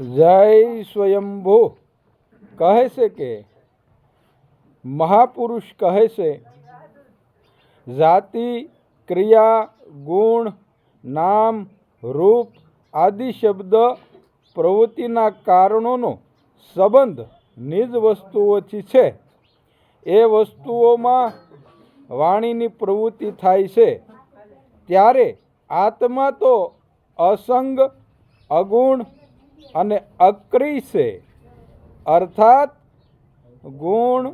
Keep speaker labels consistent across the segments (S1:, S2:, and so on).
S1: જય સ્વયંભો. કહે છે કે, મહાપુરુષ કહે છે, જાતિ, ક્રિયા, ગુણ, નામ, રૂપ આદિ શબ્દ પ્રવૃત્તિના કારણોનો સંબંધ નિજ વસ્તુઓથી છે. એ વસ્તુઓમાં વાણીની પ્રવૃત્તિ થાય છે. ત્યારે આત્મા તો અસંગ, અગુણ અને અક્રિશે અર્થાત ગુણ,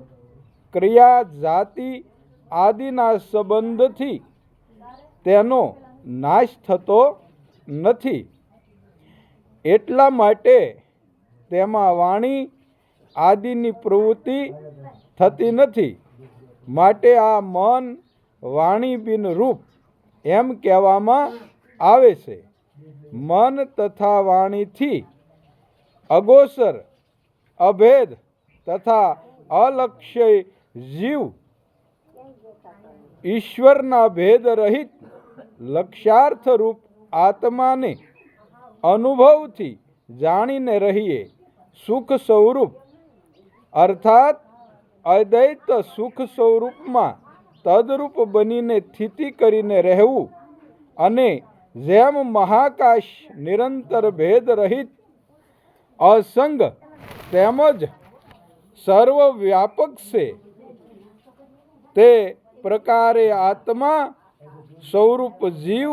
S1: ક્રિયા, જાતિ આદિના સંબંધથી તેનો નાશ થતો નથી. એટલા માટે તેમાં વાણી આદિની પ્રવૃત્તિ થતી નથી. માટે આ મન વાણી બિન રૂપ એમ કહેવામાં આવે છે. મન તથા વાણીથી અગોચર અભેદ તથા અલક્ષ્ય જીવ ઈશ્વરના ભેદ રહિત લક્ષાર્થ રૂપ આત્માને અનુભવથી જાણીને રહીએ સુખ સ્વરૂપ. અર્થાત, અદ્વૈત સુખ સ્વરૂપમાં તદરૂપ બનીને સ્થિતિ કરીને રહેવું અને જેમ મહાકાશ નિરંતર ભેદ રહિત અસંગ તેમજ સર્વવ્યાપક છે. તે પ્રકારે આત્મા સ્વરૂપ જીવ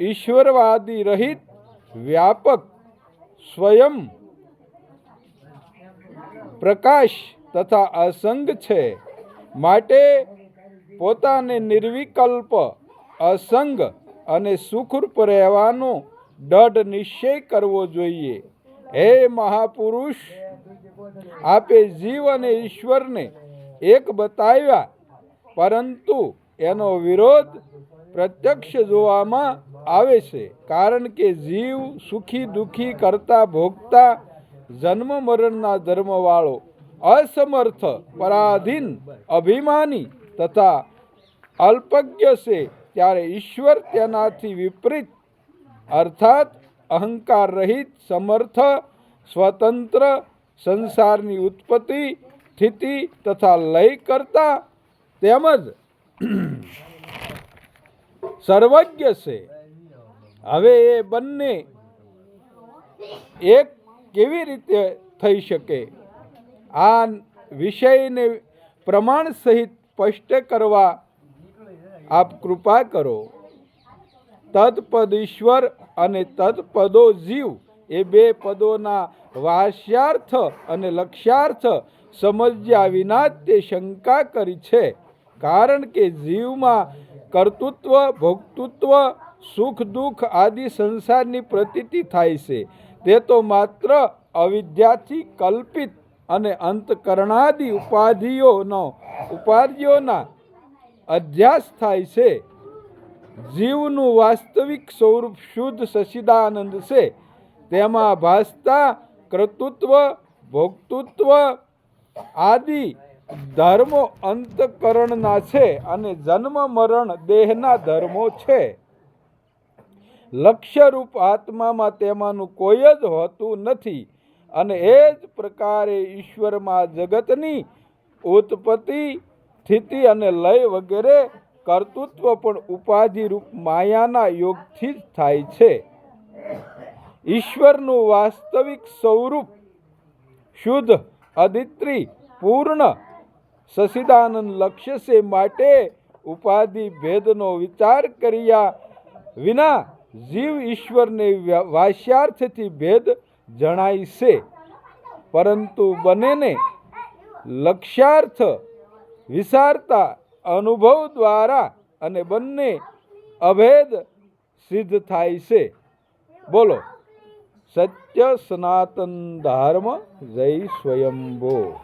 S1: ઈશ્વરવાદી રહિત વ્યાપક સ્વયં પ્રકાશ તથા અસંગ છે. માટે પોતાને નિર્વિકલ્પ અસંગ અને સુખરૂપ રહેવાનો દઢ નિશ્ચય કરવો જોઈએ. હે મહાપુરુષ, આપે જીવ અને ઈશ્વરને એક બતાવ્યા, પરંતુ એનો વિરોધ પ્રત્યક્ષ જોવામાં આવે છે, કારણ કે જીવ સુખી દુઃખી કરતા ભોગતા જન્મ મરણના ધર્મવાળો, અસમર્થ, પરાધીન, અભિમાની તથા અલ્પજ્ઞ છે, ત્યારે ઈશ્વર તેનાથી વિપરીત, અર્થાત અહંકાર રહિત સમર્થ, સ્વતંત્ર, સંસારની ઉત્પત્તિ, સ્થિતિ તથા લય કરતા તેમજ સર્વજ્ઞ છે. હવે એ બંને એક કેવી રીતે થઈ શકે? આ વિષયને પ્રમાણ સહિત સ્પષ્ટ કરવા આપ કૃપા કરો. તત્પદ ઈશ્વર અને તત્પદો જીવ. એ બે પદોના વાસ્યાર્થ અને લક્ષ્યાર્થ સમજ્યા વિના તે શંકા કરી છે. કારણ કે જીવમાં કર્તૃત્વ, ભોક્તૃત્વ, સુખ, દુઃખ આદિ સંસારની પ્રતીતિ થાય છે. તે તો માત્ર અવિદ્યાથી કલ્પિત અને અંતકરણાદિ ઉપાધિઓનો, ઉપાધિઓના અધ્યાસ થાય છે. જીવનું વાસ્તવિક સ્વરૂપ શુદ્ધ સચિદાનંદ છે. તેમાં ભાસતા, કર્તૃત્વ, ભોક્તૃત્વ આદિ ધર્મો અંતકરણના છે અને જન્મ, મરણ, દેહના ધર્મો છે. લક્ષ્યરૂપ આત્મામાં તેમાંનું કોઈ જ હોતું નથી અને એ જ પ્રકારે ઈશ્વરમાં જગતની ઉત્પત્તિ, સ્થિતિ અને લય વગેરે કર્તૃત્વ પણ ઉપાધિરૂપ માયાના યોગથી જ થાય છે. ઈશ્વરનું વાસ્તવિક સ્વરૂપ શુદ્ધ, અદિત્રી, પૂર્ણ સસિદાનંદ લક્ષ્યસે માટે ઉપાધિ ભેદનો વિચાર કર્યા વિના જીવ ઈશ્વરને વાસ્યાર્થથી ભેદ જણાય છે. પરંતુ બંનેને લક્ષ્યાર્થ વિસારતા અનુભવ દ્વારા અને બંને અભેદ સિદ્ધ થાય છે. બોલો. સત્ય સનાતન ધર્મ જય સ્વયંભો.